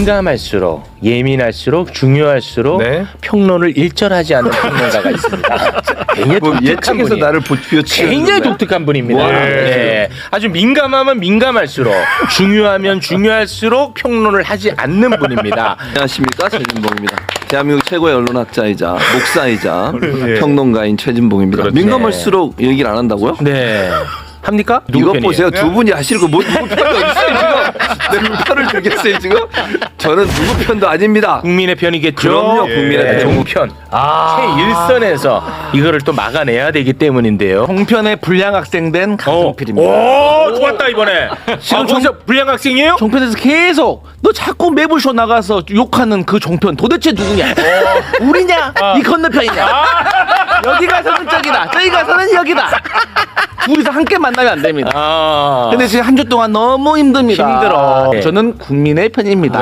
민감할수록 예민할수록 중요할수록 네. 평론을 일절하지 않는 평론가가 있습니다. 굉장히 뭐 독특한 분이에요. 나를 보치고 굉장히 독특한 분입니다. 와. 네. 아주 민감하면 민감할수록 중요하면 중요할수록 평론을 하지 않는 분입니다. 안녕하십니까 최진봉입니다. 대한민국 최고의 언론학자이자 목사이자 예. 평론가인 최진봉입니다. 그렇죠. 민감할수록 얘기를 안 한다고요? 네. 합니까? 누구 이것 편이에요? 보세요. 두 분이 하실 거뭐 누구 어딨어요 지금? 내 편을 들겠어요 지금? 저는 누구 편도 아닙니다. 국민의 편이겠죠. 그럼요, 국민의 네, 편. 종편. 최일선에서 이거를 또 막아내야 되기 때문인데요. 종편에 불량 학생된 어. 강성필입니다. 오, 좋았다 이번에. 지금 종- 종 불량 학생이에요? 종편에서 계속 너 자꾸 매불쇼 나가서 욕하는 그 종편 도대체 누구냐? 어. 우리냐? 이 건너편이냐? 아. 여기 가서는 저기다, 저기 가서는 여기다. 둘이서 함께 만나면 안 됩니다. 아. 근데 지금 한 주 동안 너무 힘듭니다. 힘들어. 네. 저는 국민의 편입니다.